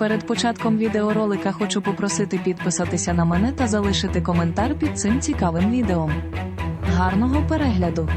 Перед початком відеоролика хочу попросити підписатися на мене та залишити коментар під цим цікавим відео. Гарного перегляду!